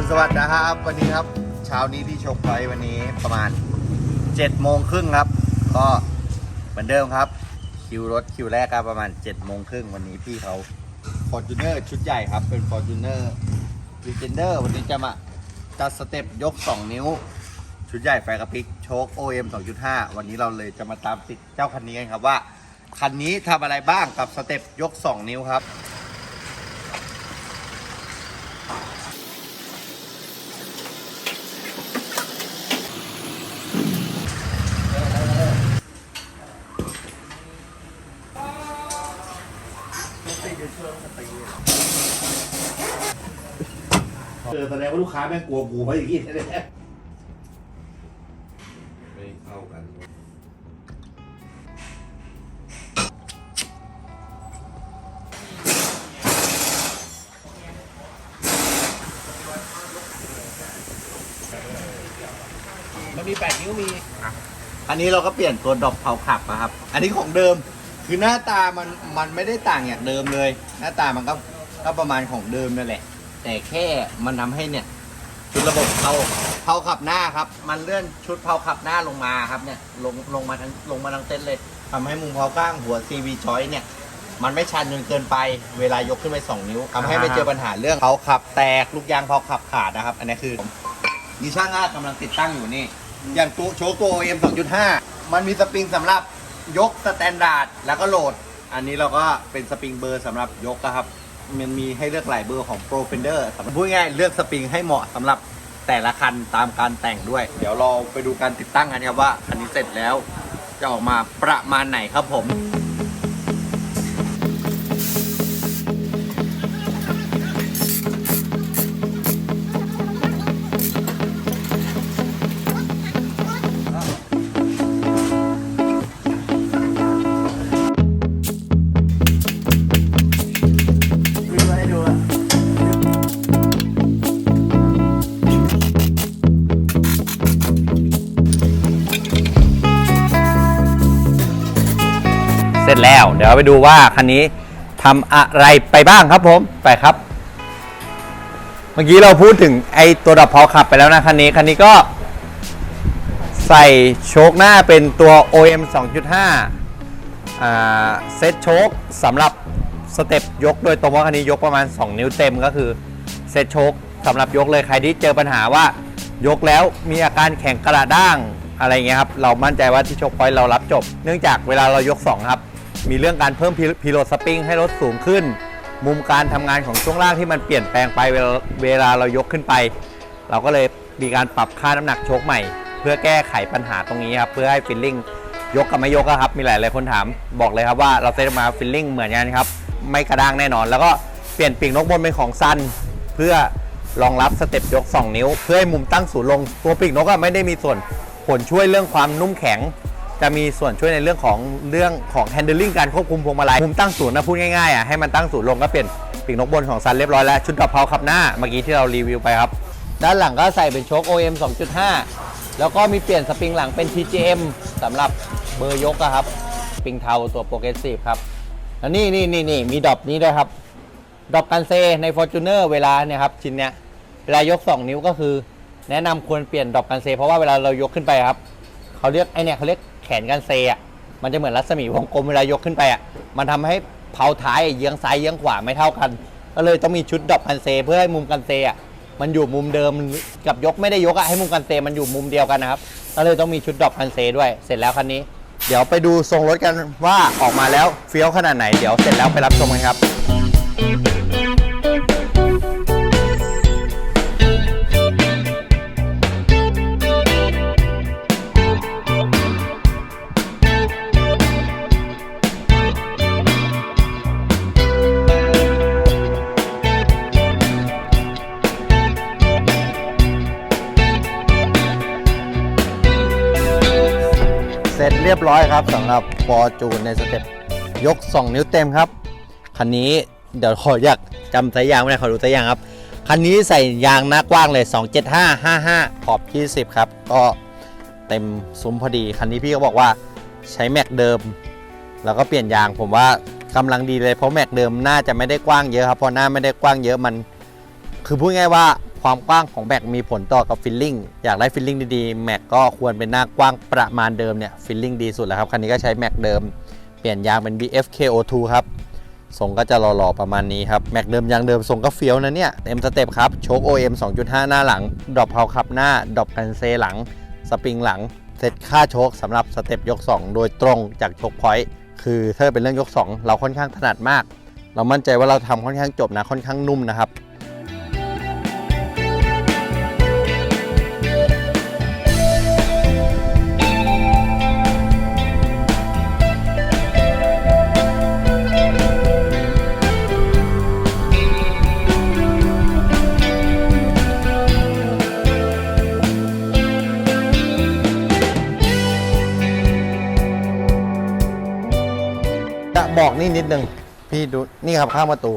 ณสวัสดิ์นะครับ วันนี้ครับเช้านี้ที่ชคพอยต์วันนี้ประมาณ7จ็ดโมงครึ่งครับ ก็เหมือนเดิมครับ คิวรถคิวแรกครับประมาณ7จ็ดโมงครึ่งวันนี้พี่เขา f o r t u n e r ชุดใหญ่ครับ เป็น f o r t u n e r l e g e n d e r วันนี้จะมาจัดสเต็ปยก 2 นิ้ว ชุดใหญ่ไฟกระพริกโชค OM 2.5 วันนี้เราเลยจะมาตามติดเจ้าคันนี้กันครับว่า คันนี้ทำอะไรบ้างกับสเต็ปยก 2 นิ้วครับ เออแสดงว่าลูกค้าแม่งกลัวกูเพราอย่างนี้แน่ไม่เข้ากันมันมีแปดนิ้วมี อันนี้เราก็เปลี่ยนตัวดอปเผาขับอะครับ อันนี้ของเดิม คือหน้าตามันมันไม่ได้ต่างอย่างเดิมเลย หน้าตามันก็ก็ประมาณของเดิมนั่นแหละ แต่แค่มันทำให้เนี่ย ชุดระบบเผาเผาขับหน้าครับ มันเลื่อนชุดเผาขับหน้าลงมาครับเนี่ยลงลงมาทั้งลงมาทั้งเต้นเลยทำให้มุมเผาก้างหัว CV joy เนี่ย มันไม่ชันจนเกินไปเวลายกขึ้นไป 2 นิ้วทำให้ไม่เจอปัญหาเรื่องเผาขับแตกลูกยางเผาขับขาดนะครับ อันนี้คือนี่ช่างอาดกำลังติดตั้งอยู่นี่อย่างตัวโชว์ตัว OM 2.5 มันมีสปริงสำหรับ ยกสแตนดาร์ดแล้วก็โหลด อันนี้เราก็เป็นสปริงเบอร์สำหรับยกอะครับ มันมีให้เลือกหลายเบอร์ของ Pro Fender สำหรับพูดง่ายๆเลือกสปริงให้เหมาะสำหรับแต่ละคันตามการแต่งด้วย เดี๋ยวเราไปดูการติดตั้งกันครับว่าคันนี้เสร็จแล้ว จะออกมาประมาณไหนครับผม ร็จแล้ว เดี๋ยวไปดูว่าคันนี้ทำอะไรไปบ้างครับผมไปครับ เมื่อกี้เราพูดถึงไอตัวดับพาขับไปแล้วนะคันนี้คันนี้ก็ ใส่โชคหน้าเป็นตัว OM 2.5อ่าเซตโชคสำหรับสเต็ปยกโดยตรงว่าคันนี้ยกประมาณ 2 นิ้วเต็มก็คือเซตโชคสำหรับยกเลยใครที่เจอปัญหาว่ายกแล้วมีอาการแข็งกระด้างอะไรเงี้ยครับ เรามั่นใจว่าที่โชคพอยต์เรารับจบ เนื่องจากเวลาเรายก 2 ครับ มีเรื่องการเพิ่มพิโลสปริงให้รถสูงขึ้น มุมการทำงานของช่วงล่างที่มันเปลี่ยนแปลงไปเวลาเรายกขึ้นไป เราก็เลยมีการปรับค่าน้ำหนักโชคใหม่ เพื่อแก้ไขปัญหาตรงนี้ครับเพื่อให้ฟิลลิ่งยกกับไม่ยกครับ มีหลายหลายคนถามบอกเลยครับว่าเราเซตมาฟิลลิ่งเหมือนกันครับ ไม่กระด้างแน่นอน แล้วก็เปลี่ยนปีกนกบนเป็นของซันเพื่อรองรับสเต็ปยก 2 นิ้ว เพื่อให้มุมตั้งศูนย์ลงตัวปีกนกไม่ได้มีส่วนผลช่วยเรื่องความนุ่มแข็ง จะมีส่วนช่วยในเรื่องของเรื่องของ handling การควบคุมพวงมาลัยมุมตั้งศูนย์นะพูดง่ายๆอะให้มันตั้งศูนย์ลงก็เปลี่ยนปีกนกบนของซันเรียบร้อยแล้วชุดกระเพราขับหน้าเมื่อกี้ที่เรารีวิวไปครับ ด้านหลังก็ใส่เป็นโชค OM 2.5 แล้วก็มีเปลี่ยนสปริงหลังเป็น TGM สำหรับเบอร์ยกอะครับสปริงเทาตัวโปรเกรสซีฟครับแล้วนี่นี่นี่นี่มีดรอปนี้ด้วยครับดรอปกันเซใน Fortuner เวลาเนี่ยครับชิ้นเนี้ยเวลายก 2 นิ้วก็คือ แนะนำควรเปลี่ยนดรอปกันเซเพราะว่าเวลาเรายกขึ้นไปครับเขาเรียกไอเนี่ยเขาเรียก นกันเซอะมันจะเหมือนรัศมีวงกลมเวลายกขึ้นไปอะมันทำให้เผาท้ายเยื้องซ้ายเยื้องขวาไม่เท่ากัน ก็เลยต้องมีชุดดรอปกันเซ เพื่อให้มุมกันเซอะมันอยู่มุมเดิมกับยกไม่ได้ยกอะให้มุมกันเซมันอยู่มุมเดียวกันนะครับก็เลยต้องมีชุดดรอปกันเซด้วย เสร็จแล้วคันนี้ เดี๋ยวไปดูทรงรถกันว่าออกมาแล้วเฟี้ยวขนาดไหนเดี๋ยวเสร็จแล้วไปรับชมกันครับ สร็จเรียบร้อยครับสำหรับฟอร์จูนในสเต็ปยก 2 นิ้วเต็มครับ คันนี้เดี๋ยวขออยากจำสายยางไม่ได้ขอดูสายยางครับ คันนี้ใส่ยางหน้ากว้างเลย 275 55 ขอบ 20 ครับ ก็เต็มซุ้มพอดี คันนี้พี่ก็บอกว่าใช้แม็กเดิม แล้วก็เปลี่ยนยางผมว่ากำลังดีเลยเพราะแม็กเดิมน่าจะไม่ได้กว้างเยอะครับเพราะหน้าไม่ได้กว้างเยอะมัน คือพูดง่ายว่า ความกว้างของแม็กมีผลต่อกับฟิลลิ่งอยากได้ฟิลลิ่งดีๆแม็กก็ควรเป็นหน้ากว้างประมาณเดิมเนี่ยฟิลลิ่งดีสุดแล้วครับคันนี้ก็ใช้แม็กเดิม เปลี่ยนยางเป็น BFKO2 ครับทรงก็จะหล่อๆประมาณนี้ครับแม็กเดิมยางเดิมทรงก็เฟี้ยวนะเนี่ยเต็มสเต็ปครับโชค OM 2.5 หน้าหลังดรอปเผาขับหน้าดรอปกันเซหลัง สปริงหลังเซตค่าโชคสำหรับสเต็ปยก 2 โดยตรงจากโชคพอยต์คือถ้าเป็นเรื่องยก 2 เราค่อนข้างถนัดมาก เรามั่นใจว่าเราทำค่อนข้างจบนะค่อนข้างนุ่มนะครับ นี่นิดนึงพี่ดูนี่ครับข้างประตู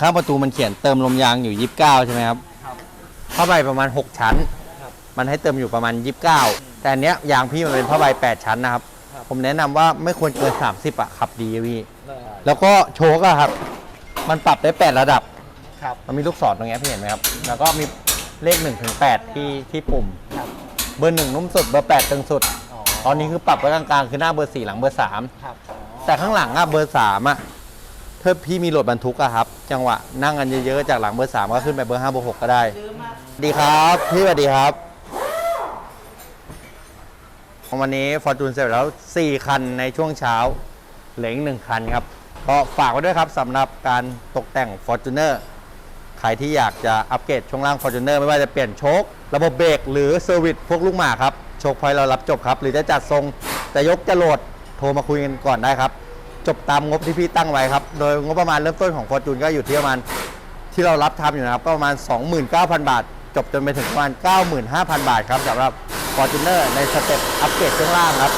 ข้างประตูมันเขียนเติมลมยางอยู่29ใช่ไหมครับผ้าใบประมาณ 6 ชั้น มันให้เติมอยู่ประมาณ 29 แต่อันเนี้ยยางพี่มันเป็นผ้าใบ 8 ชั้นนะครับ ผมแนะนำว่าไม่ควรเกิน 30 อะขับดีอะพี่ แล้วก็โชกอะครับ มันปรับได้ 8 ระดับครับมันมีลูกศรตรงเนี้ยพี่เห็นไหมครับ แล้วก็มีเลข1ถึง8ที่ที่ปุ่มครับเบอร์หนึ่งนุ่มสุด เบอร์แปดตึงสุด ตอนนี้คือปรับไว้กลางๆคือหน้าเบอร์สี่หลังเบอร์สามครับแต่ข้างหลังอะเบอร์สามอะถ้าพี่มีรถบรรทุกอะครับ จังหวะนั่งกันเยอะๆจากหลังเบอร์สามก็ขึ้นไปเบอร์ห้าเบอร์หกก็ได้สวัสดีครับพี่สวัสดีครับวันนี้ฟอร์จูนเสร็จแล้ว 4 คันในช่วงเช้าเหลืออีกหนึ่งคันครับก็ฝากไว้ด้วยครับสำหรับการตกแต่ง f o r t u n e r ใครที่อยากจะอัปเกรดช่วงล่าง f o r t u n e r ไม่ว่าจะเปลี่ยนโชค ระบบเบรกหรือเซอร์วิสพวกลูกหมาครับ โชคพอยเรารับจบครับ หรือจะจัดทรงจะยกจะโหลดโทรมาคุยกันก่อนได้ครับ จบตามงบที่พี่ตั้งไว้ครับ โดยงบประมาณเริ่มต้นของฟอร์จูนก็อยู่ที่ประมาณที่เรารับทำอยู่นะครับก็ประมาณ 29,000 บาท จบจนไปถึงประมาณ 95,000 บาทครับสำหรับคอจูเนอร์ในสเต็ปอัปเกรดช่วงล่างครับ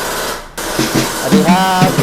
สวัสดีครับ